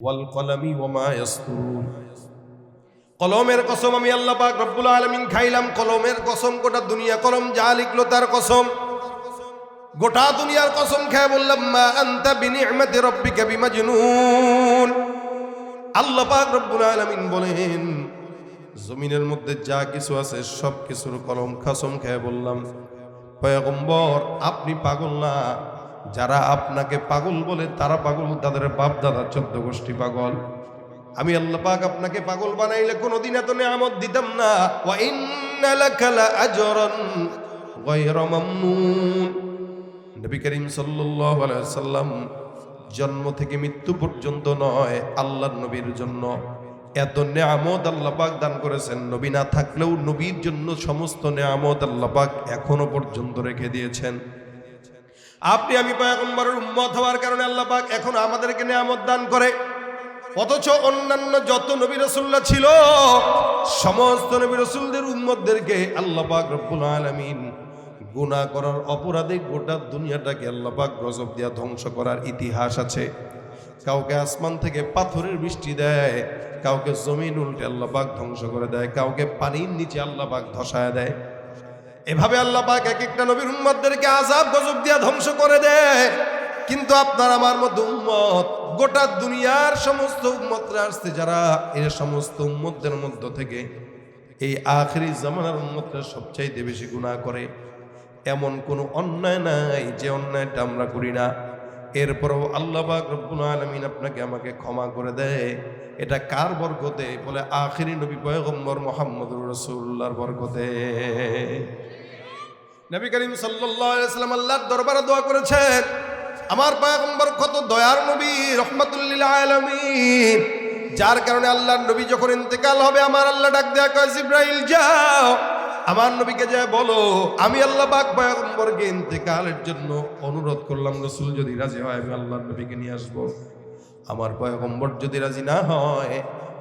ওয়াল কলামি ওমা কলমের কসম আমি আল্লাহ পাক রব্বুল আলামিন খাইলাম, কলমের কসম, গোটা দুনিয়া কলম যা লিখলো তার কসম। গোটা দুনিয়ার কসম খেয়ে বললাম, মা আনতা বিনি'মাতি রাব্বিকা বিমাজনুন। আল্লাহ পাক রব্বুল আলামিন বলেন, জমিনের মধ্যে যা কিছু আছে সব কিছুর কলম, কসম খেয়ে বললাম, পয়গম্বর, আপনি পাগল না। যারা আপনাকে পাগল বলে, তারা পাগল, তাদের বাপ দাদা চোদ্দ গোষ্ঠী পাগল। আমি আল্লাহ পাক আপনাকে পাগল বানাইলে কোনোদিন এত নিয়ামত দিতাম না। নবী করিম সাল্লাম জন্ম থেকে মৃত্যু পর্যন্ত নয় আল্লাহ নবীর জন্য। এত নেয়ামত আল্লাহ পাক দান করেছেন। নবী না থাকলেও নবীর জন্য সমস্ত নেয়ামত আল্লাহ পাক এখনও পর্যন্ত রেখে দিয়েছেন। আপনি আমি পয়গম্বরের উম্মত হওয়ার কারণে আল্লাহ পাক এখন আমাদেরকে নেয়ামত দান করে। অথচ অন্যান্য যত নবী রসুল্লাহ ছিল, সমস্ত নবী রসুলদের উম্মতদেরকে আল্লাহ পাক রব্বুল আলামিন গুনাহ করার অপরাধে গোটা দুনিয়াটাকে আল্লাহ পাক গজব দিয়া ধ্বংস করার ইতিহাস আছে। কাউকে আসমান থেকে পাথরের বৃষ্টি দেয়, কাউকে জমিন উল্টে আল্লাহ পাক ধ্বংস করে দেয়, কাউকে পানির নিচে আল্লাহ পাক ধসায় দেয়। এভাবে আল্লাহ পাক এক একটা নবীর উম্মতদেরকে আজাব গজব দিয়া ধ্বংস করে দেয়। কিন্তু আপনার আমার মতো উম্মত, গোটা দুনিয়ার সমস্ত উম্মতরা আসছে, যারা এর সমস্ত উম্মতদের মধ্য থেকে এই আখরি জামানার উম্মতরা সবচাইতে বেশি গুণা করে। এমন কোনো অন্যায় নাই যে অন্যায়টা আমরা করি না। এরপরও আল্লাহ রব্বুল আলামিন আপনাকে আমাকে ক্ষমা করে দেয়। এটা কার বরকতে? বলে, আখিরি নবী পয়গম্বর মোহাম্মদুর রসুল্লাহর বরকতে। নবী করিম সাল্লাম আল্লাহর দরবারে দোয়া করেছেন, আমার পয়গম্বর কত দয়ার নবী রহমতুল্লিল আলমিন। যার কারণে আল্লাহর নবী যখন ইন্তেকাল হবে, আমার আল্লাহ ডাক দেয়া কয়, জিব্রাইল, যাও। আমার নবীকে যা বলো, আমি আল্লাহ পাক পয়গম্বরকে ইন্তেকালের জন্য অনুরোধ করলাম, রসুল যদি রাজি হয়, আমি আল্লাহর নবীকে নিয়ে আসব। আমার পয়গম্বর যদি রাজি না হয়,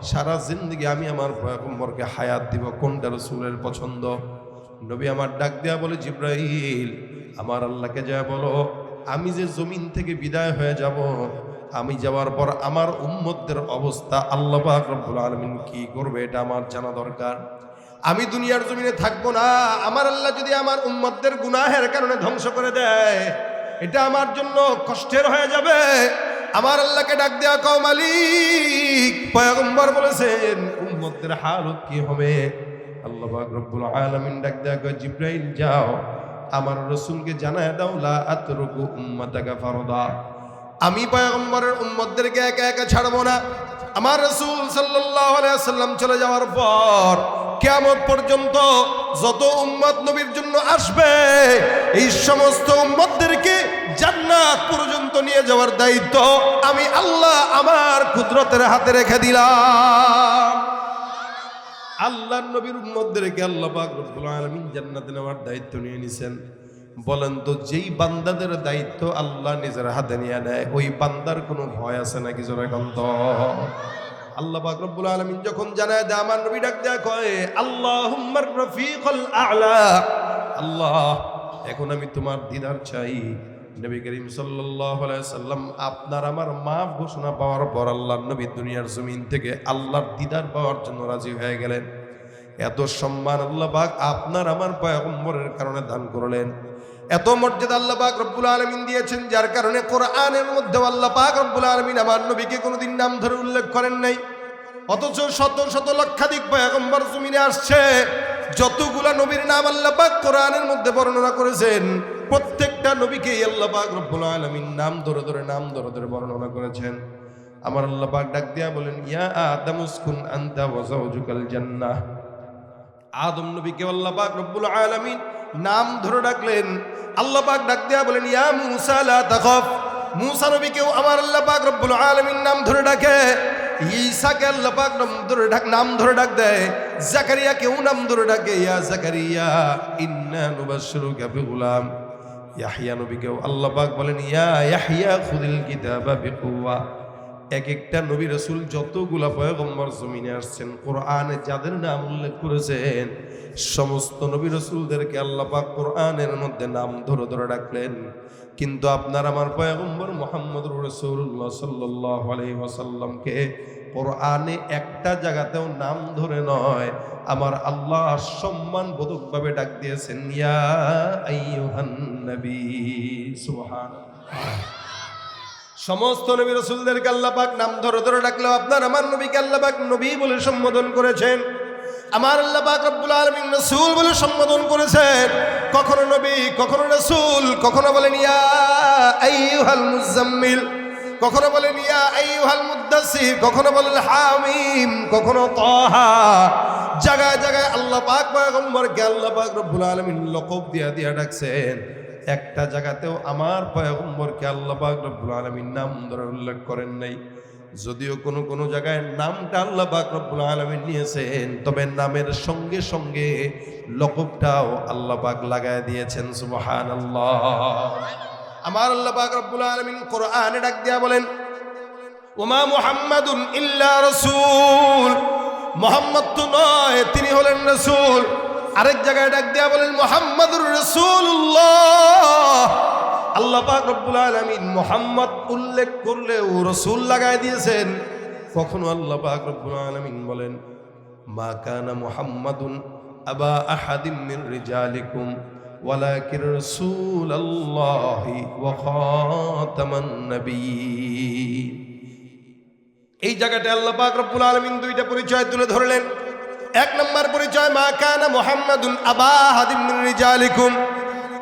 সারা জিন্দগি আমি আমার পয়গম্বরকে হায়াত দিব। কোনটা রসুলের পছন্দ? নবী আমার ডাক দেয়া বলে, জিব্রাইল, আমার আল্লাহকে যা বলো, আমি যে জমিন থেকে বিদায় হয়ে যাব, আমি যাওয়ার পর আমার উম্মতদের অবস্থা আল্লাহ রব্বুল আলমিন কি করবে, এটা আমার জানা দরকার। আমি দুনিয়ার জমিনে থাকব না। আমার আল্লাহ যদি আমার উম্মতদের গুনাহের কারণে ধ্বংস করে দেয়, এটা আমার জন্য কষ্টের হয়ে যাবে। আমার আল্লাহকে ডাক দেওয়া কও মালিক। পয়গম্বর বলেছেন, উম্মতদের হালত কি হবে? আল্লাহ রব্বুল আলামিন ডাক দেওয়া কয়, জিব্রাইল যাও, আমার রসুলকে জানায় দাও, লা আতরুকু উম্মাতাকা ফারদা। আমি পয়গম্বরের উম্মতদেরকে একা একা ছাড়বো না। আমার রসুল সাল্লাম চলে যাওয়ার পর কেমন পর্যন্ত যত উম্মত নবীর জন্য আসবে, এই সমস্ত উম্মতদেরকে জান্নাত পর্যন্ত নিয়ে যাওয়ার দায়িত্ব আমি আল্লাহ আমার কুদরতের হাতে রেখে দিলাম। আল্লাহ নবীর উম্মতদেরকে আল্লাহ জান্নাতে নেওয়ার দায়িত্ব নিয়ে নিছেন। বলেন তো, যেই বান্দাদের দায়িত্ব আল্লাহ নিজের হাতে নিয়ে নেয়, ওই বান্দার কোনো ভয় আছে নাকি জোরে কন্ত আল্লাহ পাক রব্বুল আলামিন যখন জানায় দেয়, আমার নবী ডাক দেয়া কয়, আল্লাহুম্মার রফিকুল আ'লা। আল্লাহ, এখন আমি তোমার দিদার চাই। নবী করিম সাল্লাম আপনার আমার মাফ ঘোষণা পাওয়ার পর আল্লাহর নবী দুনিয়ার জমিন থেকে আল্লাহর দিদার পাওয়ার জন্য রাজি হয়ে গেলেন। এত সম্মান আল্লাহ পাক আপনার আমার পয়গম্বরের কারণে দান করলেন। এত মর্যাদা আল্লাহ পাক রব্বুল আলমিন দিয়েছেন, যার কারণে কোরআনের মধ্যে আল্লাহ পাক রব্বুল আলমিন আমার নবীকে কোনোদিন নাম ধরে উল্লেখ করেন নাই। অথচ শত শত লক্ষাধিক পয়গম্বর জমিনে আসছে, যতগুলা নবীর নাম আল্লাহ পাক কোরআনের মধ্যে বর্ণনা করেছেন, প্রত্যেকটা নবীকে আল্লাহ পাক রব্বুল আলমিন নাম ধরে ধরে, নাম ধরে ধরে বর্ণনা করেছেন। আমার আল্লাহ পাক ডাক দিয়া বলেন, ইয়া আদামুসকুন আনতা ওয়া যাওজুকাল জান্নাহ। আদম নবীকে আল্লাহ পাক রব্বুল আলামিন নাম ধরে ডাকলেন। আল্লাহ পাক ডাক দেয়া বলেন, ইয়া মুসা, লা তাখাফ। মুসা নবীকেও আমার আল্লাহ পাক রব্বুল আলামিন নাম ধরে ডাকে। ঈসাকে আল্লাহ পাক নাম ধরে ডাক, নাম ধরে ডাক দেয়। জাকারিয়া কেউ নাম ধরে ডাকে, ইয়া জাকারিয়া, ইন্না নুবাশশিরুকা বিগুলাম। ইয়াহইয়া নবীকেও আল্লাহ পাক বলেন, ইয়া ইয়াহইয়া, খুদিল কিতাবা বিকুওয়া। এক একটা নবী রসুল যতগুলা পয়গম্বর জমিনে আসছেন, কোরআনে যাদের নাম উল্লেখ করেছেন, সমস্ত নবী রসুলদেরকে আল্লাহ পাক কোরআনের মধ্যে নাম ধরে ধরে ডাকলেন। কিন্তু আপনার আমার পয়গম্বর মোহাম্মদ রসুল্লাহ সাল্লাহ আলহি ওয়াসাল্লামকে কোরআনে একটা জায়গাতেও নাম ধরে নয়, আমার আল্লাহ সম্মান বোধকভাবে ডাক দিয়েছেন, ইয়া আইয়ুহান সমস্ত নবী রসুলদেরকে আল্লাহ পাক নাম ধরে ধরে ডাকলেও আপনার আমার নবীকে আল্লাহ পাক নবী বলে সম্বোধন করেছেন। আমার আল্লাহ পাক রব্বুল আলামিন রাসূল বলে সম্বোধন করেছেন। কখনো নবী, কখনো রাসূল, কখনো বলেন, ইয়া মুজাম্মিল কখনো বলেন, ইয়া আইয়ুহাল মুদ্দাসির কখনো বলেন, হামিম কখনো তাহা। জায়গায় জায়গায় আল্লাহ পাক পয়গম্বরকে আল্লাহ পাক রব্বুল আলমিন লকব দিয়া দিয়া ডাকছেন। একটা জায়গাতেও আমার পয়গম্বরকে আল্লাহ পাক রব্বুল আলামিন নাম ধরে উল্লেখ করেন নাই। যদিও কোনো কোনো জায়গায় নামটা আল্লাহ পাক রব্বুল আলামিন নিয়েছেন, তবে নামের সঙ্গে সঙ্গে লকবটাও আল্লাহ পাক লাগায় দিয়েছেন, সুবহানাল্লাহ। আমার আল্লাহ পাক রব্বুল আলামিন কোরআনে ডাক দিয়া বলেন, ওমা মুহাম্মাদুন ইল্লা রসুল। মোহাম্মদ তো নয়, তিনি হলেন রাসূল। আরেক জায়গায় ডাক দিয়া বলেন মোহাম্মদুর রাসূলুল্লাহ আল্লাহ পাক রব্বুল আলামিন মোহাম্মদ উল্লেখ করলেও রসুল লাগায় দিয়েছেন কখনো আল্লাহ পাক রব্বুল আলামিন বলেন মা কানা মুহাম্মাদুন আবা আহাদিম মির রিজালিকুম ولكن رسول الله وخاتم النبيين এই জায়গাটা আল্লাহ পাক রব্বুল আলামিন দুইটা পরিচয় তুলে ধরলেন এক নম্বর পরিচয়, মা কানা মুহাম্মাদুন আবা হাদিম মিন রিজালিকুম।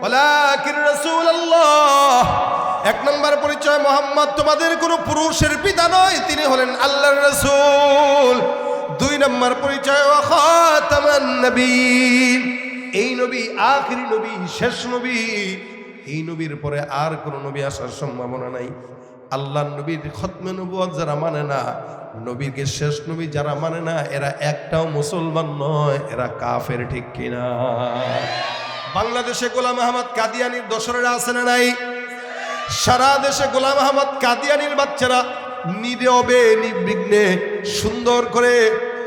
ওয়ালাকিন রাসূলুল্লাহ। এক নম্বর পরিচয়, মোহাম্মদ, তোমাদের কোনো পুরুষের পিতা নয়, তিনি হলেন আল্লাহর রাসূল। দুই নম্বর পরিচয় খাতামান এই নবী আখরি নবী, শেষ নবী। এই নবীর পরে আর কোনো নবী আসার সম্ভাবনা নাই। আল্লাহ নবীর খতমে নবুয়ত যারা মানে না নবীকে শেষ নবী যারা মানে না, এরা একটাও মুসলমান নয়, এরা কাফের ঠিক কিনা? বাংলাদেশে গোলাম আহমদ কাদিয়ানির দোসরেরা আছে না নাই? সারা দেশে গোলাম আহমদ কাদিয়ানির বাচ্চারা নিরবে নির্বিঘ্নে সুন্দর করে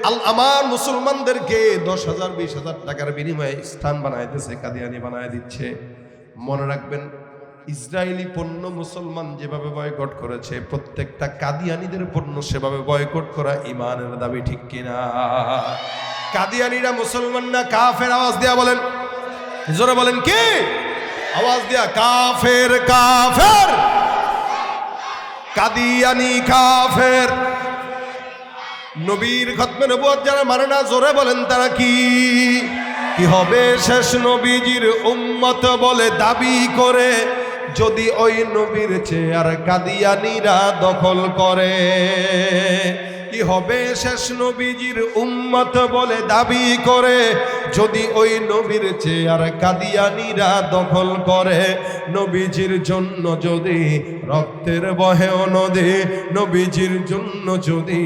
আল আমার মুসলমানদেরকে দশ হাজার, বিশ হাজার টাকার বিনিময়ে স্থান বানাইতেছে কাদিয়ানি বানায় দিচ্ছে। মনে রাখবেন ইসরায়েলি পণ্য মুসলমান যেভাবে বয়কট করেছে, প্রত্যেকটা কাদিয়ানিদের পণ্য সেভাবে বয়কট করা ইমানের দাবি ঠিক কিনা? কাদিয়ানিরা মুসলমান না, কাফের? আওয়াজ দেয়া বলেন। জোরে বলেন কি? আওয়াজ দেয়া, কাফের কাফের। কাদিয়ানি, কাফের। নবীর খতমে নবুয়ত যারা মানে না, জোরে বলেন তারা কি? কি হবে শেষ নবীজির উম্মত বলে দাবি করে যদি ওই নবীর চেয়ার কাদিয়ানিরা দখল করে, কি হবে শেষ নবীজির উম্মত বলে দাবি করে? যদি ওই নবীর চেয়ার কাদিয়ানিরা দখল করে, নবীজির জন্য যদি রক্তের বহে নদী, নবীজির জন্য যদি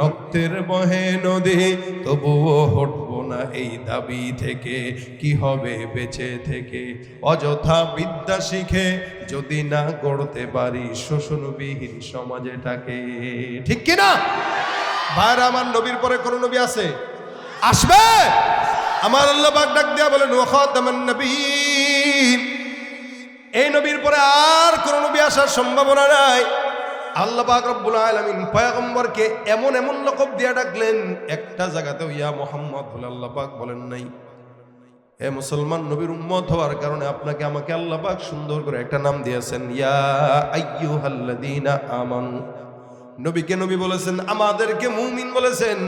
রক্তের বহে নদী, তবুও হটবো না এই দাবি থেকে? কি হবে বেঁচে থেকে? অযথা বিদ্যা শিখে যদি না গড়তে পারি শোষণবিহীন সমাজেটাকে। ঠিক কিনা ভাইরা, আমার নবীর পরে কোন নবী আছে? আসবে? আমার আল্লাহ ডাক দিয়া বলেন নবীন। এই নবীর পরে আর কোন নবী আসার সম্ভাবনা নাই। আল্লাহ পাক রব্বুল পয়গম্বরকে এমন এমন লকব দিয়া ডাকলেন, একটা জায়গাতে ইয়া মোহাম্মদ বলে আল্লাহ পাক বলেন নাই। হে মুসলমান নবীর উম্মত হওয়ার কারণে আপনাকে আমাকে আল্লাহ পাক সুন্দর করে একটা নাম দিয়েছেন, ইয়া আইয়ুহাল্লাযীনা আমানু। নবীকে নবী বলেছেন, আমাদেরকে মুমিন বলেছেন।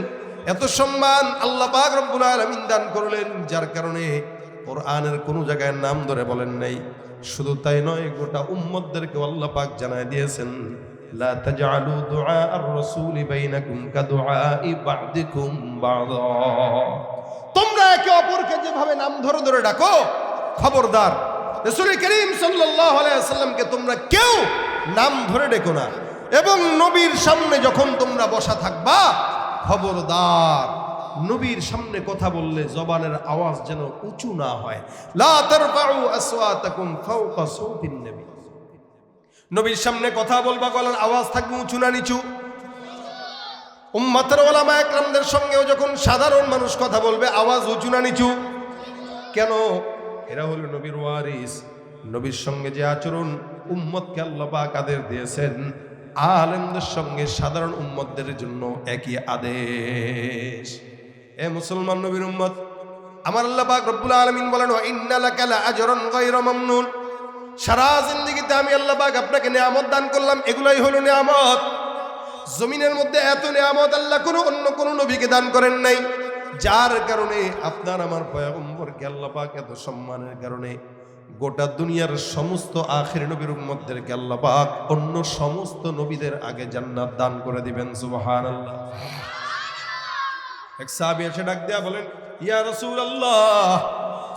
এত সম্মান আল্লাহ পাক রব্বুল আলামিন দান করলেন, যার কারণে কোরআনের কোনো জায়গায় নাম ধরে বলেন নাই। শুধু তাই নয়, গোটা উম্মতদেরকে আল্লাহ পাক জানায় দিয়েছেন। লা তাজআলু দুআ আর-রাসূল বাইনাকুম কাদুআই বা'দিকুম বা'দা। তোমরা একে অপরকে যেভাবে নাম ধরে ধরে ডাকো, খবরদার। রাসূল করিম সাল্লাল্লাহু আলাইহি সাল্লামকে তোমরা কেউ নাম ধরে ডেকো না। এবং নবীর সামনে যখন তোমরা বসা থাকবা, খবরদার, নবীর সামনে কথা বললে জবানের আওয়াজ যেন উঁচু না হয়। লা তারফাউ আসওয়াতাকুম ফাওকা সাউতিন নবী। নবীর সামনে কথা বলবা, গলার আওয়াজ থাকবে উঁচু না নিচু। উম্মাতের ওলামা একরামদের সঙ্গেও যখন সাধারণ মানুষ কথা বলবে, আওয়াজ উঁচু না নিচু। কেন? এরা হলো নবীর ওয়ারিস। নবীর সঙ্গে যে আচরণ উম্মতকে আল্লাহ পাক আদের দিয়েছেন, আলেমদের সঙ্গে সাধারণ উম্মতদের জন্য একই আদেশ। এ মুসলমান নবীর উম্মত, আমার আল্লাহ পাক রব্বুল আলামিন বলেন ইন্নালাকা লাআজরান গায়রা মামনুন। সারা জিন্দেগিতে আমি আল্লাহ পাক আপনাকে নিয়ামত দান করলাম, এগুলাই হলো নিয়ামত। জমিনের মধ্যে এত নিয়ামত আল্লাহ কোনো অন্য কোনো নবীকে দান করেন নাই। যার কারণে আপনার আমার পয়গম্বরকে আল্লাহ পাক এত সম্মানের কারণে গোটা দুনিয়ার সমস্ত আখের নবীর উম্মতদেরকে আল্লাহ পাক অন্য সমস্ত নবীদের আগে জান্নাত দান করে দিবেন, সুবহানাল্লাহ। এক সাহাবী এসে ডাক দেয়া বলেন, ইয়া রাসূলুল্লাহ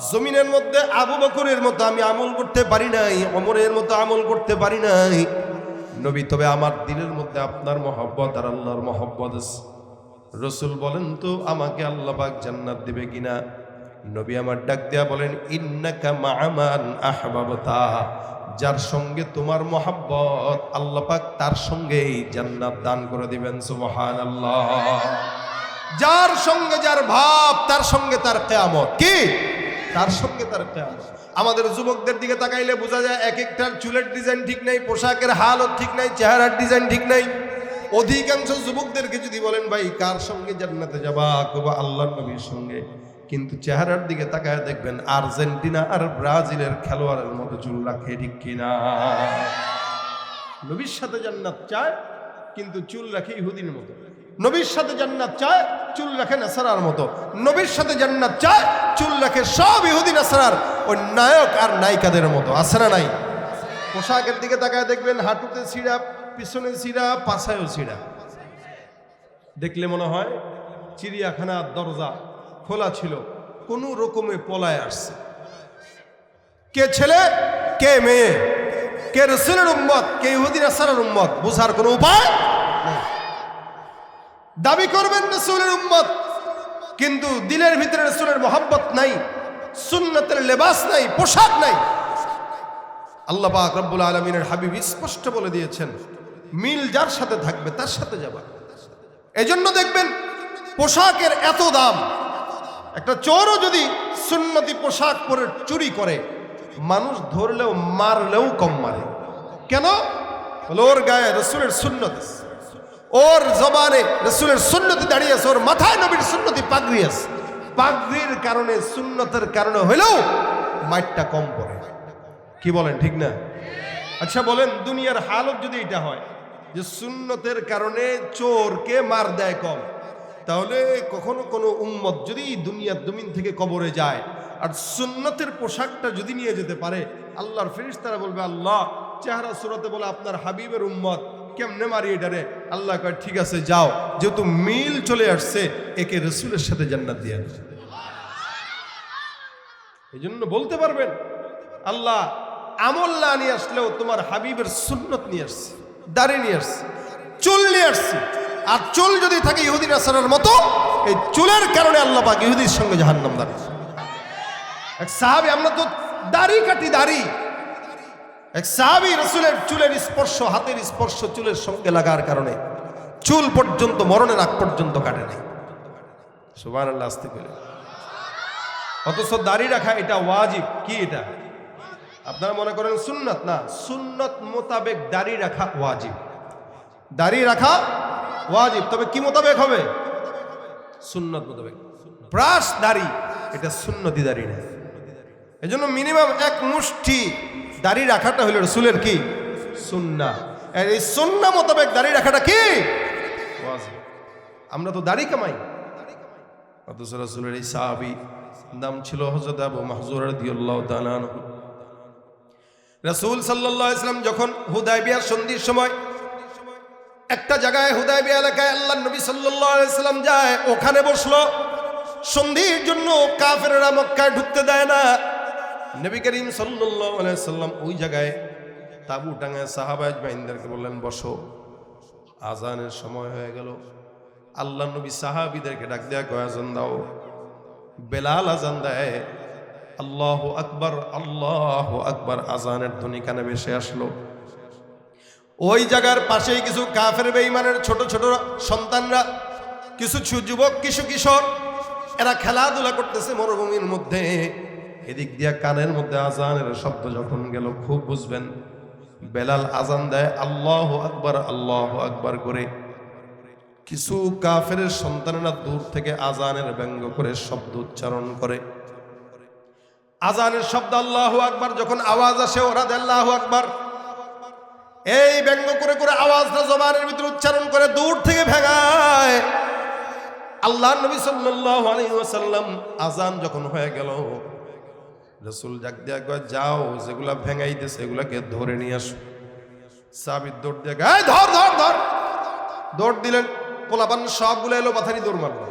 জমিনের মধ্যে আবু বকরের মতো আমি আমল করতে পারি নাই অমরের মতো আমল করতে পারি নাই। নবী, তবে আমার দিলের মধ্যে আপনার মহব্বত আর আল্লাহর মহব্বত রসুল বলেন তো, আমাকে আল্লাহ পাক জান্নাত দিবে কিনা? নবী আমার ডাক দেয়া বলেন, ইন্নাকা মা'মান আহবাবতা। যার সঙ্গে তোমার মহাব্বত, আল্লাহ পাক তার সঙ্গেই জান্নাত দান করে দিবেন সুবহান আল্লাহ যার সঙ্গে যার ভাব, তার সঙ্গে তার কেয়ামত। কি? তার সঙ্গে তার কেয়ামত আমাদের যুবকদের দিকে তাকাইলে বোঝা যায় এক একটার চুলের ডিজাইন ঠিক নাই, পোশাকের হালত ঠিক নাই, চেহারার ডিজাইন ঠিক নাই। অধিকাংশ যুবকদেরকে যদি বলেন, ভাই, কার সঙ্গে জান্নাতে যাবা? কবা আল্লাহ নবীর সঙ্গে। কিন্তু চেহারার দিকে তাকায় দেখবেন, আর্জেন্টিনা আর ব্রাজিলের খেলোয়াড়ের মতো চুল রাখে ঠিক কিনা। নবীর সাথে জান্নাত চায়, কিন্তু চুল রাখে ইহুদির মতো। নবীর সাথে জান্নাত চায়, চুল রাখে নাসারার মতো। নবীর সাথে জান্নাত চায়, চুল রাখে সব ইহুদি নাসারার। ওই নায়ক আর নায়িকাদের মতো। আসারা নাই? পোশাকের দিকে তাকায় দেখবেন হাঁটুতে ছিঁড়া পিছনে ছিঁড়া পাছায়ও ছিঁড়া দেখলে মনে হয় চিড়িয়াখানার দরজা খোলা ছিল, কোনো রকমে পলায় আসছে। কে ছেলে, কে মেয়ে, কে রসুলের উম্মত, কে ইহুদিন আসারের উম্মত, বুঝার কোনো উপায় নেই। দাবি করবেন রসুলের উম্মত, কিন্তু দিলের ভিতরে রসুলের মোহাব্বত নাই, সুন্নতের লেবাস নাই, পোশাক নাই। আল্লাহ পাক রব্বুল আলমিনের হাবিব স্পষ্ট বলে দিয়েছেন, মিল যার সাথে থাকবে তার সাথে যাবা। এজন্য দেখবেন, পোশাকের এত দাম, একটা চোরও যদি সুন্নতি পোশাক পরে চুরি করে, মানুষ ধরলেও, মারলেও কম মারে। কেন? ওর গায়ে রসুলের সুন্নত। ওর জবানে রসুলের সুন্নতি দাঁড়িয়ে আছে ওর মাথায় নবীর সুন্নতি পাগড়ি আছে পাগড়ির কারণে, সুন্নতের কারণে হলেও মাইটটা কম পড়ে। কি বলেন, ঠিক না? আচ্ছা বলেন, দুনিয়ার হালত যদি এটা হয়, যে সুন্নতের কারণে চোরকে মার দেয় কম, তাহলে কখনো কোনো উম্মত যদি দুনিয়ার দুমিন থেকে কবরে যায়, আর সুন্নতের পোশাকটা যদি নিয়ে যেতে পারে, আল্লাহর ফেরিস্তারা বলবে, আল্লাহ, চেহারা সুরতে বলে আপনার হাবিবের উম্মত কেমনে মারি এটারে আল্লাহ কয়, ঠিক আছে, যাও। যেহেতু মিল চলে আসছে, একে রসুলের সাথে জান্নাত দিয়ে আনো। এই জন্য বলতে পারবেন, আল্লাহ আমল না নিয়ে আসলেও তোমার হাবিবের সুন্নত নিয়ে আসছে, দাড়ি নিয়ে আসছে, চুল নিয়ে আসছে। আর চুল যদি থাকে ইহুদিন আসারের মতো, এই চুলের কারণে আল্লাহ পাক ইহুদির সঙ্গে জাহান্নাম দাঁড়িয়ে এক সাহাবি, আমরা তো দাড়ি কাটি দাড়ি এক সাহাবি রসুলের চুলের স্পর্শ, হাতের স্পর্শ চুলের সঙ্গে লাগার কারণে চুল পর্যন্ত, মরণের আগ পর্যন্ত কাটে নাই। সুবান আল্লাহ আসতে পেলে অথচ দাড়ি রাখা, এটা ওয়াজিব। কি এটা? আপনারা মনে করেন সুন্নত? না, সুন্নত মোতাবেক দাড়ি রাখা ওয়াজিব। দাড়ি রাখা ওয়াজিব, তবে কি মোতাবেক হবে? সুন্নত মোতাবেক। ব্রাশ দাড়ি, এটা সুন্নতি দাড়ি না। এজন্য মিনিমাম এক মুষ্টি দাড়ি রাখাটা হলো রসুলের কি? সুন্না। এই সুন্না মোতাবেক দাড়ি রাখাটা কি। আমরা তো দাড়ি কামাই। অথচ রসুলের এই সাহাবি নাম ছিল হজরত আবু মাহজুর রাদিয়াল্লাহু তাআলা আনহু। রসুল সাল্লাল্লাহু আলাইহি সাল্লাম যখন হুদায়বিয়ার সন্ধির সময় একটা জায়গায় হুদায়বিয়া এলাকায় আল্লাহ নবী সাল্লাল্লাহু আলাইহি সাল্লাম যায়, ওখানে বসল। সন্ধির জন্য কাফেররা মক্কায় ঢুকতে দেয় না। নবী করিম সাল্লাম ওই জায়গায় তাবু টাঙায় সাহাবাজ বাইনদেরকে বললেন, বসো আজানের সময় হয়ে গেল। আল্লাহ নবী সাহাবিদেরকে ডাক দেয়া কয়াজন দাও? বেলাল আজান দেয়, আল্লাহ আকবর, আল্লাহ আকবার। আজানের ধ্বনি কানে ভেসে আসলো। ওই জায়গার পাশেই কিছু কাফের বেঈমানের ছোট ছোট সন্তানরা, কিছু যুবক, কিছু কিশোর, এরা খেলাধুলা করতেছে মরুভূমির মধ্যে। এদিক দিয়া কানের মধ্যে আজানের শব্দ যখন গেল, খুব বুঝবেন, বেলাল আজান দেয়, আল্লাহ আকবার আল্লাহ আকবার করে। কিছু কাফের সন্তানেরা দূর থেকে আজানের ব্যঙ্গ করে শব্দ উচ্চারণ করে। আজানের শব্দ, আল্লাহ আকবার যখন আওয়াজ আসে, ওরা আল্লাহ আকবার এই ব্যঙ্গ করে করে আওয়াজটা জবানের ভিতরে উচ্চারণ করে দূর থেকে ভেঙায় আল্লাহ নবী ওয়াসাল্লাম আজান যখন হয়ে গেল রসুল জাক দিয়া কয়, যাও, যেগুলা ভেঙাই ভেঙাইতেছে এগুলাকে ধরে নিয়ে আসো। সাবির দৌড় দিয়ে "এই ধর ধর ধর। দৌড় দিলেন, পোলাপান সবগুলো এলো পাথারি দৌড় মারলো।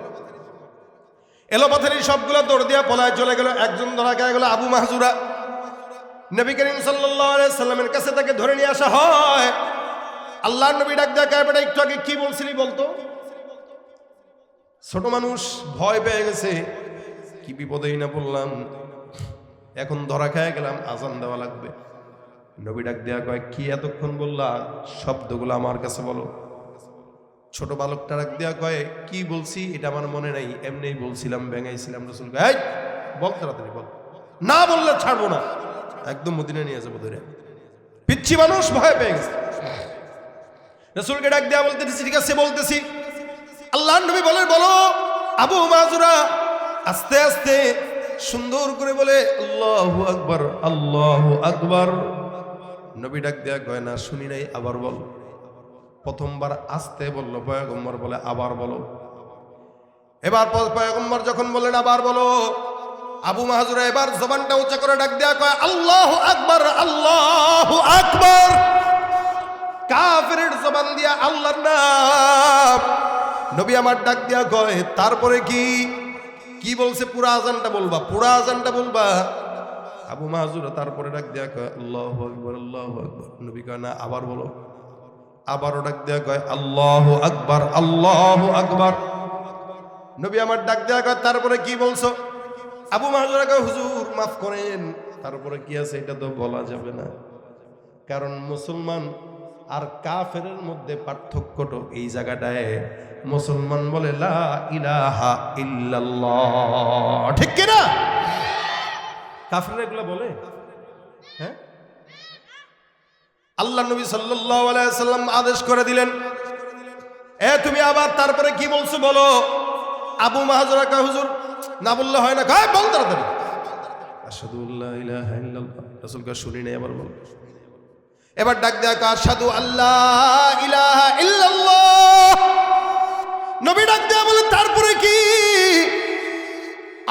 এলো পাথারি সবগুলো দৌড় দিয়া পলায় চলে গেল, একজন ধরা গেল গেল আবু মাহজুরা। নবী করিম সাল্লামের কাছে তাকে ধরে নিয়ে আসা হয়। আল্লাহ নবী ডাক দেয়া কয়, বেটা, একটু আগে কি বলছিলি বলতো? ছোট মানুষ ভয় পেয়ে গেছে। কি বিপদেই না বললাম এখন ধরা খেয়ে গেলাম, আজান দেওয়া লাগবে। নবী ডাক দেওয়া কয়, কি এতক্ষণ বললা? শব্দগুলো আমার কাছে বলো। ছোট বালকটা ডাক দেওয়া কয়, কি বলছি? এটা আমার মনে নাই। এমনি বলছিলাম ব্যাঙাইছিলাম রসুল এই, বল তাড়াতাড়ি, বল। না বললে ছাড়বো না। একদম মদিনা নিয়ে যাব ধরে। পিচ্ছি মানুষ ভয় পেয়ে গেছে। রসুলকে ডাক দেওয়া বলতেছি ঠিক আছে, বলতেছি। আল্লাহ নবী বলেন বলো, আবু মাজুরা আস্তে আস্তে সুন্দর করে বলে, আল্লাহ আকবর আল্লাহ আকবর। নবী ডাক দেয়া গয়না শুনি নাই, আবার বল। প্রথমবার আস্তে বলল, পয়গম্বর বলে, আবার বলো। এবার পয়গম্বর যখন বললেন, আবার বলো। আবু মাহাজুরা এবার জবানটা উঁচা করে ডাক দেয়া কয়, আল্লাহ আকবর আল্লাহ আকবর। কাফেরের জবান দিয়া আল্লাহর নাম। নবী আমার ডাক দিয়া কয়, তারপরে কি? কি বলছে পুরা আজানটা বলবা? পুরা আজানটা বলবা? আবু মাহাজুর তারপরে ডাক দেয়া কয়, আল্লাহ আকবর আল্লাহ আকবর। নবী কয়, না, আবার বলো। আবারও ডাক দেয়া কয়, আল্লাহ আকবার আল্লাহ আকবার। নবী আমার ডাক দেয়া কয় তারপরে কি বলছো? আবু মাহাজুরা কয়, হুজুর, মাফ করেন। তারপরে কি আছে এটা তো বলা যাবে না। কারণ মুসলমান আর কাফেরের মধ্যে পার্থক্যটা এই জায়গাটায় মুসলমান বলে ঠিক কিনা? কাফেররা এগুলো বলে? হ্যাঁ? আল্লাহ নবী সাল্লাম আদেশ করে দিলেন, এ তুমি আবার তারপরে কি বলছো বলো? আবু মাহাজুরা কয়, হুজুর, না বললে হয় না। কয়, বল তাড়াতাড়ি। শুনি নাই, আবার বল। এবার ডাক দেয়া কয়, আশহাদু আল্লাহ ইলাহা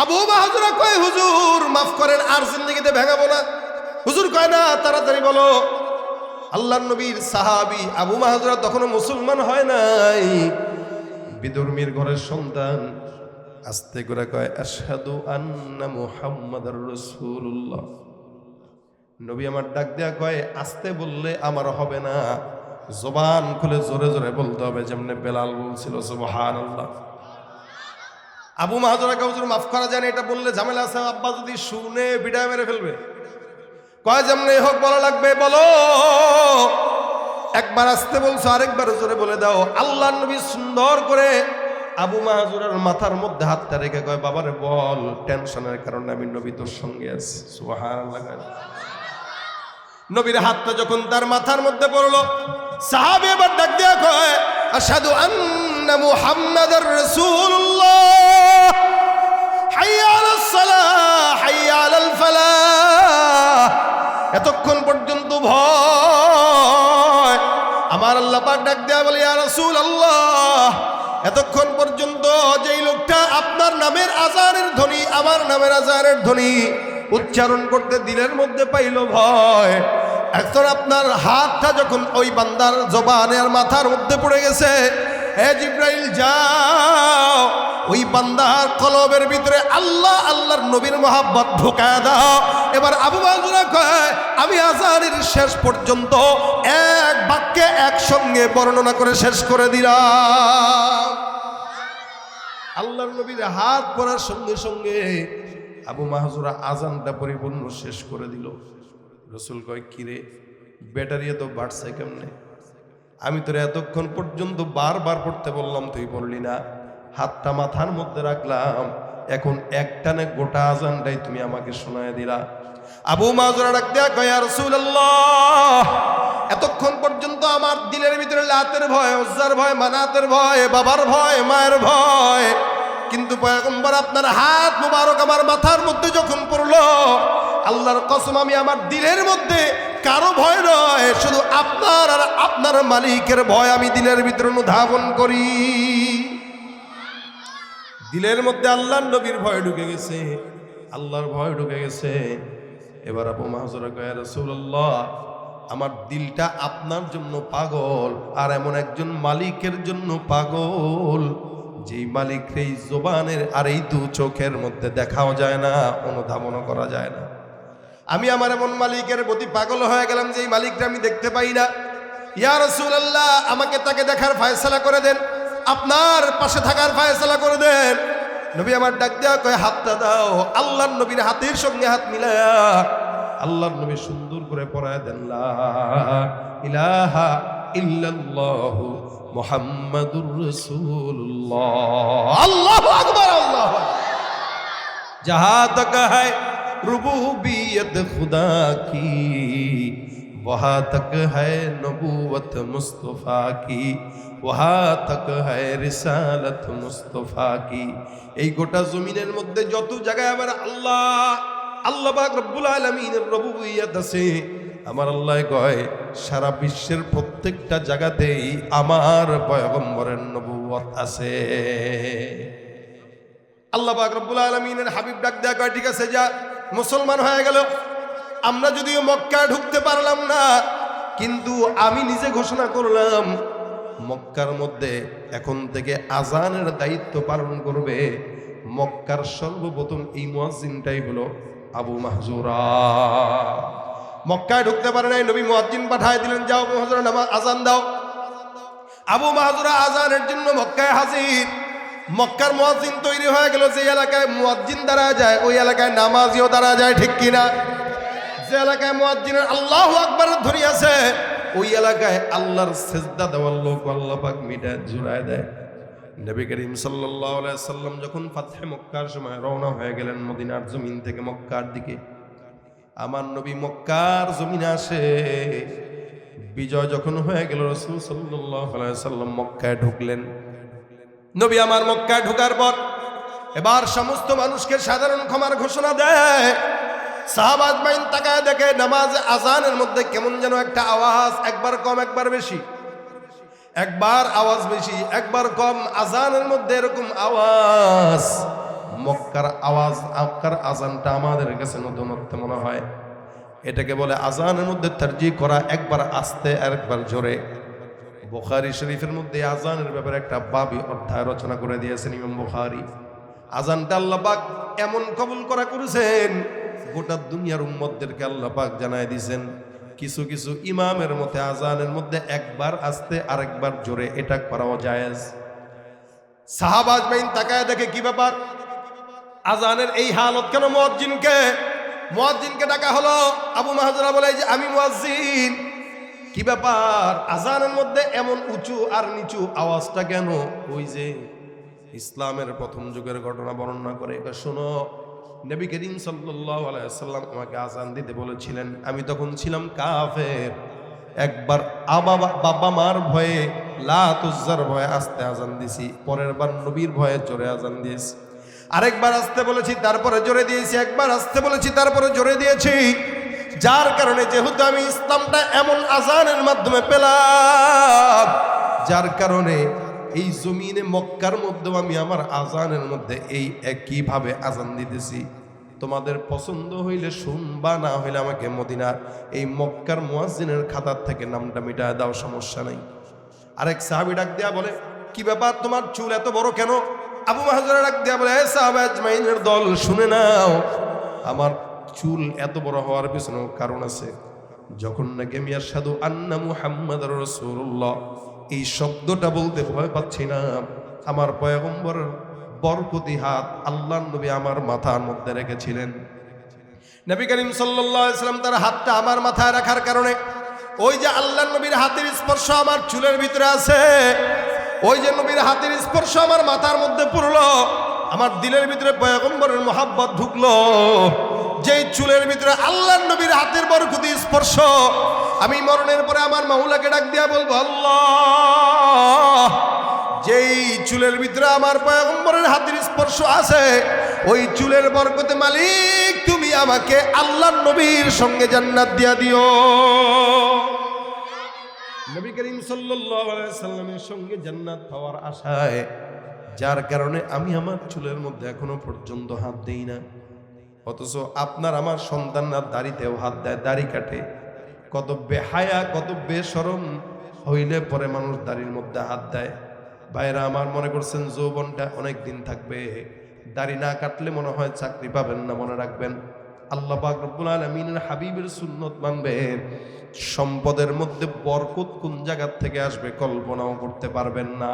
আবু বাহাদুরা কয়, হুজুর, মাফ করেন, আর জিন্দগিতে ভেঙাবো না। হুজুর কয়, না, তাড়াতাড়ি বলো। আল্লাহ নবীর সাহাবি আবু মাহাদুরা তখনও মুসলমান হয় নাই। বিদর্মীর ঘরের সন্তান আস্তে করে কয়, আশহাদু আন্না মুহাম্মাদার রাসূলুল্লাহ। নবী আমার ডাক দেয়া কয়, আস্তে বললে আমার হবে না। জবান খুলে জোরে জোরে বলতে হবে, যেমনি বেলাল বলছিল, সুবহানাল্লাহ। আবু মাহাজরাকে হুজুর মাফ করা যায় না, এটা বললে ঝামেলা আছে। আব্বা যদি শুনে বিদায় মেরে ফেলবে। কয় যেমনি হোক বলা লাগবে, বলো। একবার আসতে বলছো, আরেকবার জোরে বলে দাও। আল্লাহ নবী সুন্দর করে আবু মাহাজুরের মাথার মধ্যে হাতটা রেখে কয়, বাবারে বল, টেনশনের কারণে আমি নবী তোর সঙ্গে আছি। সুবহানাল্লাহ নবীর হাতটা যখন তার মাথার মধ্যে পড়ল, সাহাবি এবার ডাক দিয়া কয়, আশহাদু আন্না মুহাম্মাদার রাসূলুল্লাহ। এতক্ষণ পর্যন্ত ভয়। আমার আল্লাহ পাক ডাক দেয়া বলে আর ইয়া রাসূলুল্লাহ, এতক্ষণ পর্যন্ত যেই লোকটা আপনার নামের আজানের ধ্বনি, আমার নামের আজানের ধ্বনি উচ্চারণ করতে দিলের মধ্যে পাইল ভয়। এখন আপনার হাতটা যখন ওই বান্দার জবানের মাথার মধ্যে পড়ে গেছে হে জিব্রাইল, যাও। ওই বান্দার কলবের ভিতরে আল্লাহ, আল্লাহর নবীর মহাব্বত ঢুকায় দাও। এবার আবু বাজুরা কয়, আমি আজানের শেষ পর্যন্ত এক বাক্যে একসঙ্গে বর্ণনা করে শেষ করে দিলাম। আল্লাহর নবীর হাত পড়ার সঙ্গে সঙ্গে আবু মাহজুরা আজানটা পরিপূর্ণ শেষ করে দিল। রসুল কয়, কিরে ব্যাটারি তো বাড়ছে কেমনে? আমি তোর এতক্ষণ পর্যন্ত বারবার পড়তে বললাম, তুই পড়লি না। হাতটা মাথার মধ্যে রাখলাম। এখন একটানে গোটা আজানটাই তুমি আমাকে শোনায় দিলা। আবু মাজরা ডাক দেয়া কয়া রাসূলুল্লাহ, এতক্ষণ পর্যন্ত আমার দিলের ভিতরে লাতের ভয়, উজ্জার ভয়, মানাতের ভয়, বাবার ভয়, মায়ের ভয়। কিন্তু পয়গম্বর, আপনার হাত মুবারক আমার মাথার মধ্যে যখন পড়ল, আল্লাহর কসম আমি আমার দিলের মধ্যে কারও ভয় নয়, শুধু আপনার আর আপনার মালিকের ভয় আমি দিলের ভিতরে অনুধাবন করি। দিলের মধ্যে আল্লাহর নবীর ভয় ঢুকে গেছে, আল্লাহর ভয় ঢুকে গেছে। এবার আবু মাহজুরা কয়া রাসূলুল্লাহ, আমার দিলটা আপনার জন্য পাগল, আর এমন একজন মালিকের জন্য পাগল, যেই মালিক এই জোবানের আর এই দু চোখের মধ্যে দেখাও যায় না, অনুধাবনও করা যায় না। আমি আমার এমন মালিকের প্রতি পাগল হয়ে গেলাম যে এই মালিকটা আমি দেখতে পাই না। ইয়া রসুল্লাহ আমাকে তাকে দেখার ফায়সলা করে দেন। আপনার পাশে থাকার ফায়সলা করে দেন। নবী আমার ডাক দেওয়া কয়, হাতটা দাও। আল্লাহর নবীর হাতের সঙ্গে হাত মিলা আল্লাহর নবী সুন্দর করে পড়ায় দেন ইলাহা ইল্লাল্লাহ মোহাম্মদুর রসুল্লাহ আল্লাহ আকবার, আল্লাহ যাহা তক হ্যায় ربوبیت خدا کی وہاں تک ہے نبوت مصطفیٰ کی وہاں تک ہے رسالت مصطفیٰ کی এই গোটা জমিনের মধ্যে যত জায়গায় আমার আল্লাহ আল্লাহ পাক রব্বুল আলমিনের রবুবিয়াত আছে, আমার আল্লাহ কয়, সারা বিশ্বের প্রত্যেকটা জায়গাতেই আমার পয়গম্বরের নবুয়ত আছে। আল্লাহ পাক রব্বুল আলমিনের হাবিব ডাক দেখা ঠিক আছে, যা। মুসলমান হয়ে গেল। আমরা যদিও মক্কা ঢুকতে পারলাম না, কিন্তু আমি নিজে ঘোষণা করলাম, মক্কার মধ্যে এখন থেকে আজানের দায়িত্ব পালন করবে মক্কার সর্বপ্রথম এই মুয়াজ্জিনটাই হলো আবু মাহজুরা। মক্কায় ঢুকতে পারে নাই, নবী মুয়াজ্জিন পাঠায় দিলেন, যাও মাহজুরা নামা আজান দাও। আবু মাহজুরা আজানের জন্য মক্কায় হাজির। মক্কার মুয়াজ্জিন তৈরি হয়ে গেল, যে এলাকায় মুয়াজ্জিন দাঁড়া যায়, ওই এলাকায় নামাজিও দাঁড়া যায়, ঠিক কিনা? যে এলাকায় মুয়াজ্জিনের আল্লাহ আকবার ধরি আছে, ওই এলাকায় আল্লাহর সেজদা দেওয়ার লোক আল্লাহ পাক মিটা জুড়ায় দেয়। নবী করিম সাল্লাম যখন ফাতহে মক্কার সময় রওনা হয়ে গেলেন মদিনার জমিন থেকে মক্কার দিকে, আমার নবী মক্কার জমিনে আসে। বিজয় যখন হয়ে গেল, রসুল আলাইহি সাল্লাম মক্কায় ঢুকলেন। নবী আমার মক্কায় ঢোকার পর এবার সমস্ত মানুষকে সাধারণ ক্ষমার ঘোষণা দেয় সাহাবাজ মাইন তাকায় দেখে নামাজ আজানের মধ্যে কেমন যেন একটা আওয়াজ, একবার কম, একবার বেশি। একবার আওয়াজ বেশি, একবার কম, আজানের মধ্যে এরকম আওয়াজ। মক্কার আওয়াজ, মক্কার আজানটা আমাদের কাছে নতুনত্ব মনে হয়। এটাকে বলে আজানের মধ্যে তার্জি করা, একবার আস্তে আর একবার জোরে। বুখারি শরীফের মধ্যে আজানের ব্যাপারে একটা বাবি অধ্যায় রচনা করে দিয়েছেন ইমাম বুখারি। আজানটা আল্লাহ পাক এমন কবুল করা করেছেন, গোটা দুনিয়ার উম্মতদেরকে আল্লাহ পাক জানায় দিয়েছেন, কিছু কিছু ইমামের মধ্যে আজানের মধ্যে একবার আস্তে আরেকবার জোরে এটা করাও জায়েজ। সাহাবাজ বাইন তাকায় দেখে কি ব্যাপার? আজানের এই হালত কেন মুয়াজ্জিনকে? মুয়াজ্জিনকে ডাকা হলো? আবু মাহাজরা বলে যে আমি মুয়াজ্জিন কি ব্যাপার? আজানের মধ্যে এমন উঁচু আর নিচু আওয়াজটা কেন? ওই যে ইসলামের প্রথম যুগের ঘটনা বর্ণনা করে। এটা শোনো, নবী করিম সাল্লাল্লাহু আলাইহি সাল্লাম আমাকে আজান দিতে বলেছিলেন। আমি তখন ছিলাম কাফের। একবার আবাবা বাবা মার ভয়ে লাতুজ্জার ভয়ে আস্তে আজান দিছি। পরের বার নবীর ভয়ে জোরে আজান দিয়েছি। আরেকবার আসতে বলেছি, তারপরে জোরে দিয়েছি। একবার আসতে বলেছি, তারপরে জোরে দিয়েছি। যার কারণে যেহেতু আমি ইসলামটা এমন আজানের মাধ্যমে পেলাম, যার কারণে এই জমিনে মক্কার মধ্যেও আমি আমার আজানের মধ্যে এই একইভাবে আজান দিতেছি। তোমাদের পছন্দ হইলে শুনবা, না হইলে আমাকে মদিনার এই মক্কার মুয়াজ্জিনের খাতার থেকে নামটা মিটায় দাও, সমস্যা নেই। আরেক সাহাবি ডাক দেয়া বলে, কি ব্যাপার, তোমার চুল এত বড় কেন? আবু মাহাজরা ডাক দেয়া বলে দল, শুনে নাও, আমার চুল এত বড় হওয়ার পিছনেও কারণ আছে। যখন নাকি আমি সাধু আন্না মুহাম্মদ রসুল্লাহ এই শব্দটা বলতে ভয় পাচ্ছি না। আমার পয়গম্বর বরকতি হাত আল্লাহ নবী আমার মাথার মধ্যে রেখেছিলেন। নবী করিম সাল্লাম তার হাতটা আমার মাথায় রাখার কারণে ওই যে আল্লাহ নবীর হাতের স্পর্শ আমার চুলের ভিতরে আছে, ওই যে নবীর হাতের স্পর্শ আমার মাথার মধ্যে পড়ল আমার দিলের ভিতরে পয়গম্বরের মোহাব্বত ঢুকলো। যেই চুলের ভিতরে আল্লাহ নবীর হাতের বরকতি স্পর্শ, আমি মরণের পরে আমার মাহুলাকে ডাক দিয়া বলব, আল্লাহ, যেই চুলের ভিতরে আমার পয়গম্বরের হাতের স্পর্শ আছে, ওই চুলের বরকতে মালিক তুমি আমাকে আল্লাহ নবীর সঙ্গে জান্নাত দিয়া দিও। নবী করিম সাল্লামের সঙ্গে জান্নাত পাওয়ার আশায় যার কারণে আমি আমার চুলের মধ্যে এখনও পর্যন্ত হাত দেই না। অথচ আপনার আমার সন্তানরা দাড়িতেও হাত দেয়, দাড়ি কাটে। কত বেহায়া, কত বেসরম হইলে পরে মানুষ দাড়ির মধ্যে হাত দেয়। ভাইরা আমার মনে করছেন যৌবনটা অনেক দিন থাকবে। দাড়ি না কাটলে মনে হয় চাকরি পাবেন না, মনে রাখবেন। আল্লাহ রব্বুল হাবিবের সুন্নত মানবেন। সম্পদের মধ্যে বরকত কোন জায়গার থেকে আসবে কল্পনাও করতে পারবেন না।